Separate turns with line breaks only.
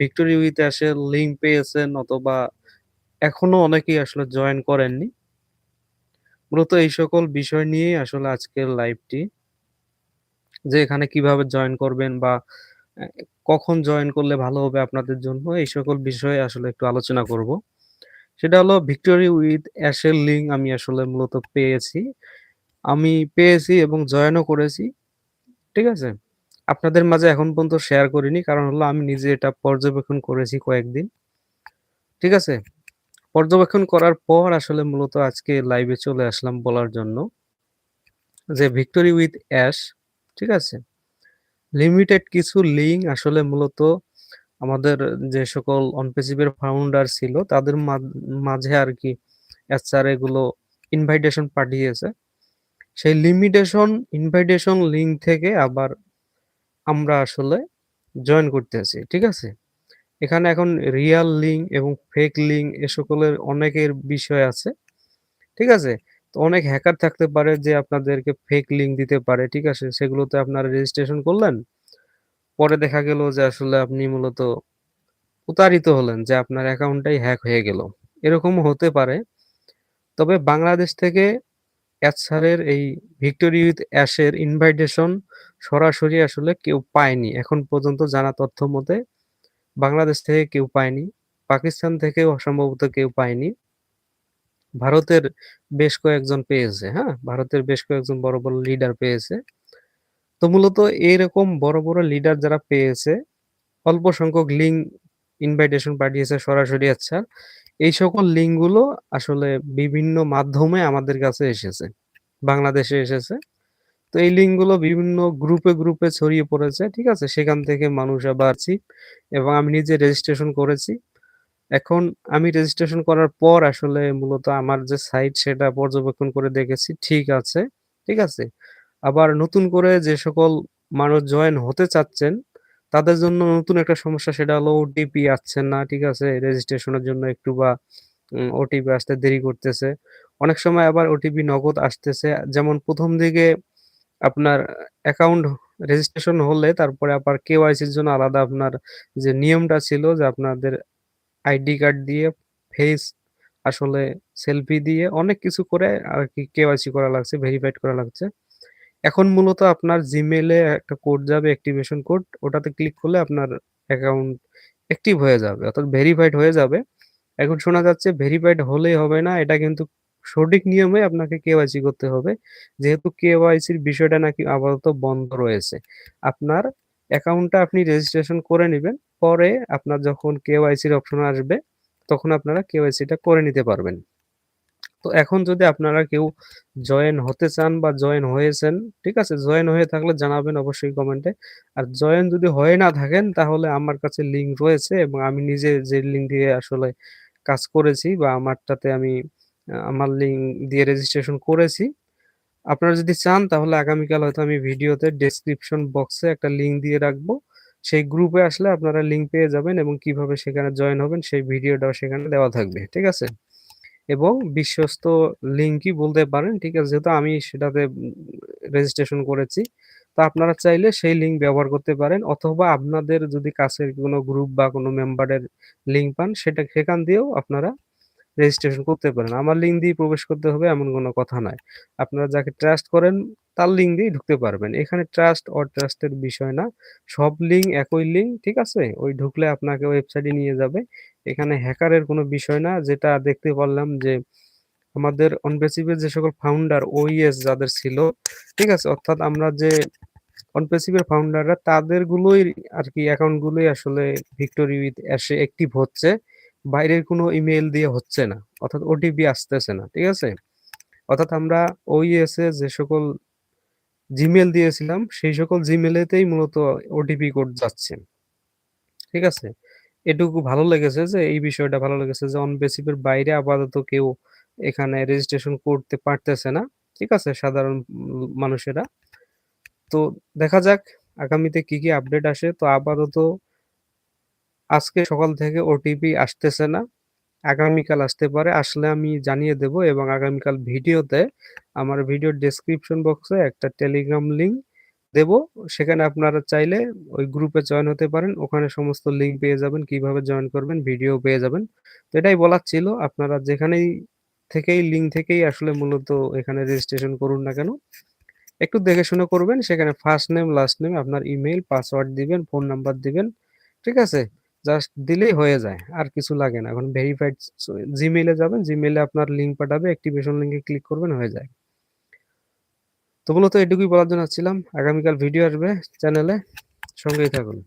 Victory with অ্যাশের link পেয়েছেন অথবা এখনও অনেকেই আসলে জয়েন করেননি। মূলত এই সকল বিষয় নিয়েই আসলে আজকের লাইভটি। যে এখানে কীভাবে জয়েন করবেন বা কখন জয়েন করলে ভালো হবে আপনাদের জন্য, এই সকল বিষয়ে আসলে একটু আলোচনা করব। সেটা হলো ভিক্টোরি উইথ অ্যাশের লিঙ্ক আমি আসলে মূলত পেয়েছি। আমি পেয়েছি এবং জয়েনও করেছি। ঠিক আছে? আপনাদের মাঝে এখন পর্যন্ত শেয়ার করিনি। কারণ হলো আমি নিজে এটা পর্যবেক্ষণ করেছি কয়েকদিন। ঠিক আছে? পর্যবেক্ষণ করার পর আসলে মূলত আজকে লাইভে চলে আসলাম বলার জন্য। যে ভিক্টোরি উইথ অ্যাশ, ঠিক আছে? লিমিটেড কিছু লিঙ্ক আসলে মূলত আমাদের যে সকল অনপেসিভের ফাউন্ডার ছিল তাদের মাঝে আরকি এসআর এগুলো ইনভাইটেশন পাঠিয়েছে। সেই লিমিটেশন ইনভাইটেশন লিঙ্ক থেকে আবার আমরা আসলে জয়েন করতে আছি, ঠিক আছে? এখানে এখন রিয়াল লিঙ্ক এবং ফেক লিঙ্ক এ সকলের অনেকের বিষয় আছে। ঠিক আছে? তো অনেক হ্যাকার থাকতে পারে যে আপনাদেরকে ফেক লিঙ্ক দিতে পারে। ঠিক আছে? সেগুলোতে আপনারা রেজিস্ট্রেশন করলেন। পরে দেখা গেল যে আসলে আপনি মূলত প্রতারিত হলেন যে আপনার অ্যাকাউন্টটাই হ্যাক হয়ে গেল। এরকমও হতে পারে। তবে বাংলাদেশ থেকে এসআরের এই ভিক্টোরি উইথ অ্যাশের ইনভাইটেশন সরাসরি আসলে কেউ পায়নি। এখন পর্যন্ত জানা তথ্য মতে বাংলাদেশ থেকে কেউ পায়নি। পাকিস্তান থেকেও সম্ভবত কেউ পায়নি। ভারতের বেশ কয়েকজন পেয়েছে, হ্যাঁ? ভারতের বেশ কয়েকজন বড়, বড় লিডার পেয়েছে। তো মূলত এইরকম বড়, বড় লিডার যারা পেয়েছে, অল্প সংখ্যক লিঙ্ক ইনভাইটেশন পাঠিয়েছে সরাসরি আচ্ছা। এই সকল লিঙ্কগুলো আসলে বিভিন্ন মাধ্যমে আমাদের কাছে এসেছে। বাংলাদেশে এসেছে। তো এই লিঙ্কগুলো বিভিন্ন গ্রুপে, গ্রুপে ছড়িয়ে পড়েছে। ঠিক আছে? সেখান থেকে মানুষ আবার এবং আমি নিজে রেজিস্ট্রেশন করেছি। এখন আমি রেজিস্ট্রেশন করার পর আসলে মূলত আমার যে সাইট সেটা পর্যবেক্ষণ করে দেখেছি ঠিক আছে। ঠিক আছে? আবার নতুন করে যে সকল মানুষ জয়েন হতে চাচ্ছেন, তাদের জন্য নতুন একটা সমস্যা সেটা হলো ওটিপি আসছে না। ঠিক আছে? রেজিস্ট্রেশনের জন্য একটু বা ওটিপি আসতে দেরি করতেছে। অনেক সময় আবার ওটিপি নগদ আসতেছে। যেমন প্রথম দিকে আপনার অ্যাকাউন্ট রেজিস্ট্রেশন হলে তারপরে আবার কেওয়াইসির জন্য আলাদা আপনার যে নিয়মটা ছিল যে আপনাদের আইডি কার্ড দিয়ে ফেস আসলে সেলফি দিয়ে অনেক কিছু করে আরকি কেওয়াইসি করা লাগছে, ভেরিফাইড করা লাগছে। এখন মূলত আপনার এ একটা কোড যাবে অ্যাক্টিভেশন কোড। ওটাতে ক্লিক করলে আপনার অ্যাকাউন্ট অ্যাক্টিভ হয়ে যাবে। অর্থাৎ ভেরিফাইড হয়ে যাবে। এখন শোনা যাচ্ছে ভেরিফাইড হলেই হবে না। এটা কিন্তু সঠিক নিয়মে আপনাকে কেওয়াইসি করতে হবে। যেহেতু কেওয়াইসির বিষয়টা নাকি আপাতত বন্ধ রয়েছে। আপনার অ্যাকাউন্টটা আপনি রেজিস্ট্রেশন করে নেবেন পরে আপনার যখন কেওয়াইসির অপশন আসবে, তখন আপনারা কেওয়াইসিটা করে নিতে পারবেন। তো এখন যদি আপনারা কেউ জয়েন হতে চান বা জয়েন হয়েছেন, ঠিক আছে? জয়েন হয়ে থাকলে জানাবেন অবশ্যই কমেন্টে। আর জয়েন যদি হয়ে না থাকেন তাহলে আমার কাছে লিঙ্ক রয়েছে এবং আমি নিজে যে লিঙ্ক দিয়ে আসলে কাজ করেছি বা আমারটাতে আমি আমার লিঙ্ক দিয়ে রেজিস্ট্রেশন করেছি। আপনারা যদি চান তাহলে আগামীকাল হয়তো আমি ভিডিওতে ডেসক্রিপশন বক্সে একটা লিঙ্ক দিয়ে রাখব। সেই গ্রুপে আসলে আপনারা লিঙ্ক পেয়ে যাবেন এবং কীভাবে সেখানে জয়েন হবেন সেই ভিডিওটাও সেখানে দেওয়া থাকবে। ঠিক আছে? এবং বিশ্বস্ত লিঙ্কই বলতে পারেন। ঠিক আছে? যেহেতু আমি সেটাতে রেজিস্ট্রেশন করেছি। তো আপনারা চাইলে সেই লিঙ্ক ব্যবহার করতে পারেন অথবা আপনাদের যদি কাছের কোনো গ্রুপ বা কোনো মেম্বারের লিঙ্ক পান, সেটা সেখান দিয়েও আপনারা রেজিস্ট্রেশন করতে পারেন। আমার লিঙ্ক দিয়ে প্রবেশ করতে হবে এমন কোনো কথা নয়। আপনারা যাকে ট্রাস্ট করেন তার লিঙ্ক দিয়েই ঢুকতে পারবেন। এখানে ট্রাস্ট অর ট্রাস্টের বিষয় না। সব লিঙ্ক একই লিঙ্ক, ঠিক আছে? ওই ঢুকলে আপনাকে ওয়েবসাইটে নিয়ে যাবে। এখানে হ্যাকারের কোনো বিষয় না। যেটা দেখতে পারলাম যে আমাদের অনপেসিভের যে সকল ফাউন্ডার ওইএস যাদের ছিল, ঠিক আছে? অর্থাৎ আমরা যে অনপেসিভের ফাউন্ডাররা তাদেরগুলোই আর কি অ্যাকাউন্টগুলোই আসলে ভিক্টোরি উইথ অ্যাশে অ্যাক্টিভ হচ্ছে। বাইরের কোনো ইমেইল দিয়ে হচ্ছে না। অর্থাৎ ওটিপি আসতেছে না। ঠিক আছে? অর্থাৎ আমরা ওইএস এ যে সকল জিমেল দিয়েছিলাম সেই সকল জিমেলেতেই মূলত ওটিপি কোড যাচ্ছে। ঠিক আছে? এটুকু ভালো লেগেছে যে এই বিষয়টা ভালো লেগেছে যে অনপেসিভের বাইরে আপাতত কেউ এখানে রেজিস্ট্রেশন করতে পারতেছে না। ঠিক আছে? সাধারণ মানুষেরা। তো দেখা যাক আগামীতে কি, কি আপডেট আসে। তো আপাতত আজকে সকাল থেকে ওটিপি আসতেছে না। আগামীকাল আসতে পারে। আসলে আমি জানিয়ে দেব এবং আগামীকাল ভিডিওতে আমার ভিডিওর ডেসক্রিপশন বক্সে একটা টেলিগ্রাম লিঙ্ক দেব। সেখানে আপনারা চাইলে ওই গ্রুপে জয়েন হতে পারেন। ওখানে সমস্ত লিঙ্ক পেয়ে যাবেন, কীভাবে জয়েন করবেন, ভিডিও পেয়ে যাবেন। তো এটাই বলার ছিল। আপনারা যেখানেই থেকেই লিঙ্ক থেকেই আসলে মূলত এখানে রেজিস্ট্রেশন করুন না কেন, একটু দেখে শুনে করবেন। সেখানে ফার্স্ট নেম, লাস্ট নেম, আপনার ইমেল পাসওয়ার্ড দিবেন, ফোন নাম্বার দিবেন। ঠিক আছে? জাস্ট দিলেই হয়ে যায়। আর কিছু লাগে না। এখন ভেরিফাইড জিমেইলে যাবেন। জিমেইলে আপনার লিঙ্ক পাঠাবে। অ্যাক্টিভেশন লিঙ্কে ক্লিক করবেন, হয়ে যায়। তো মূলত এটুকুই বলার জন্য আসছিলাম। আগামীকাল ভিডিও আসবে চ্যানেলে। সঙ্গেই থাকুন।